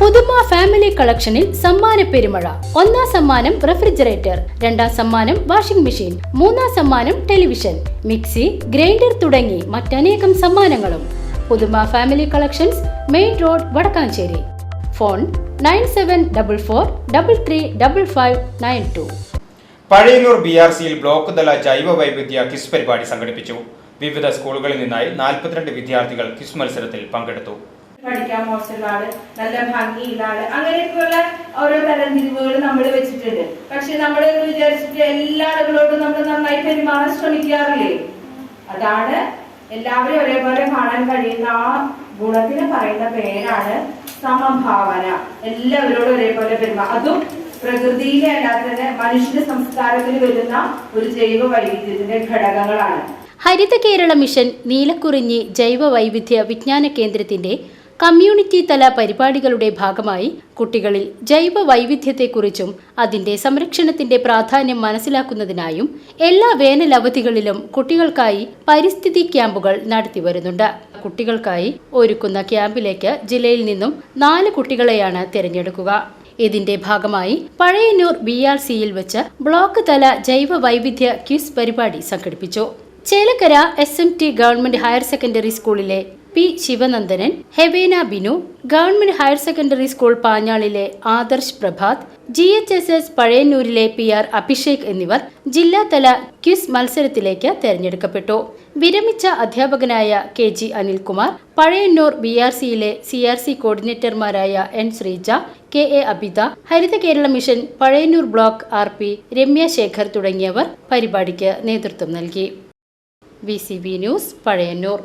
പുതുമ ഫാമിലി കളക്ഷനിൽ സമ്മാന പെരുമഴ. ഒന്നാം സമ്മാനം റെഫ്രിജറേറ്റർ രണ്ടാം സമ്മാനം വാഷിംഗ് മെഷീൻ മൂന്നാം സമ്മാനം ടെലിവിഷൻ മിക്സി ഗ്രൈൻഡർ തുടങ്ങി മറ്റനേകം സമ്മാനങ്ങളും. പുതുമ family collections main road Vadakkanchery. Phone nine seven double four double three double five nine two. Pazhayannur B R സിയിൽ ബ്ലോക്ക് തല ജൈവ വൈവിധ്യ ക്വിസ് പരിപാടി സംഘടിപ്പിച്ചു. വിവിധ സ്കൂളുകളിൽ നിന്നായി നാൽപ്പത്തിരണ്ട് വിദ്യാർത്ഥികൾ ക്വിസ് മത്സരത്തിൽ പങ്കെടുത്തു. പഠിക്കാൻ മോശമുള്ള ആൾ നല്ല ഭംഗിയുള്ള ആൾ അങ്ങനെയൊക്കെയുള്ള ഓരോ തരംതിരിവുകൾ നമ്മൾ വെച്ചിട്ടുണ്ട്. പക്ഷെ നമ്മൾ വിചാരിച്ചിട്ട് എല്ലാ ആളുകളോടും നമ്മൾ നന്നായി പെരുമാറാൻ ശ്രമിക്കാറില്ലേ? അതാണ് എല്ലാവരും ഒരേപോലെ കാണാൻ കഴിയുന്ന ആ ഗുണത്തിന് പറയുന്ന പേരാണ് സമഭാവന. എല്ലാവരോടും ഒരേപോലെ പെരുമാ. അതും പ്രകൃതിയിലെ അല്ലാതെ തന്നെ മനുഷ്യ സംസ്കാരത്തിൽ വരുന്ന ഒരു ജൈവ വൈവിധ്യത്തിന്റെ ഘടകങ്ങളാണ്. ഹരിത കേരള മിഷൻ നീലക്കുറിഞ്ഞി ജൈവ വൈവിധ്യ വിജ്ഞാന കേന്ദ്രത്തിന്റെ കമ്മ്യൂണിറ്റി തല പരിപാടികളുടെ ഭാഗമായി കുട്ടികളിൽ ജൈവ വൈവിധ്യത്തെക്കുറിച്ചും അതിന്റെ സംരക്ഷണത്തിന്റെ പ്രാധാന്യം മനസ്സിലാക്കുന്നതിനായും എല്ലാ വേനൽ അവധികളിലും കുട്ടികൾക്കായി പരിസ്ഥിതി ക്യാമ്പുകൾ നടത്തിവരുന്നുണ്ട്. കുട്ടികൾക്കായി ഒരുക്കുന്ന ക്യാമ്പിലേക്ക് ജില്ലയിൽ നിന്നും നാല് കുട്ടികളെയാണ് തിരഞ്ഞെടുക്കുക. ഇതിന്റെ ഭാഗമായി പഴയന്നൂർ ബി ആർ സിയിൽ വെച്ച് ബ്ലോക്ക് തല ജൈവ വൈവിധ്യ ക്വിസ് പരിപാടി സംഘടിപ്പിച്ചു. Chelakkara S M T government higher secondary സ്കൂളിലെ P Sivanandanan Hevena Binu government higher secondary school പാഞ്ഞാളിലെ Adarsh Prabhath G H S S പഴയന്നൂരിലെ P R Abhishek എന്നിവർ ജില്ലാതല ക്വിസ് മത്സരത്തിലേക്ക് തെരഞ്ഞെടുക്കപ്പെട്ടു. വിരമിച്ച അധ്യാപകനായ K G Anilkumar Pazhayannur B R സിയിലെ C R C കോർഡിനേറ്റർമാരായ N Sreeja K A Abitha Haritha Kerala mission Pazhayannur block R P Ramya Sekhar തുടങ്ങിയവർ പരിപാടിക്ക് നേതൃത്വം നൽകി. V C B news Pazhayannur.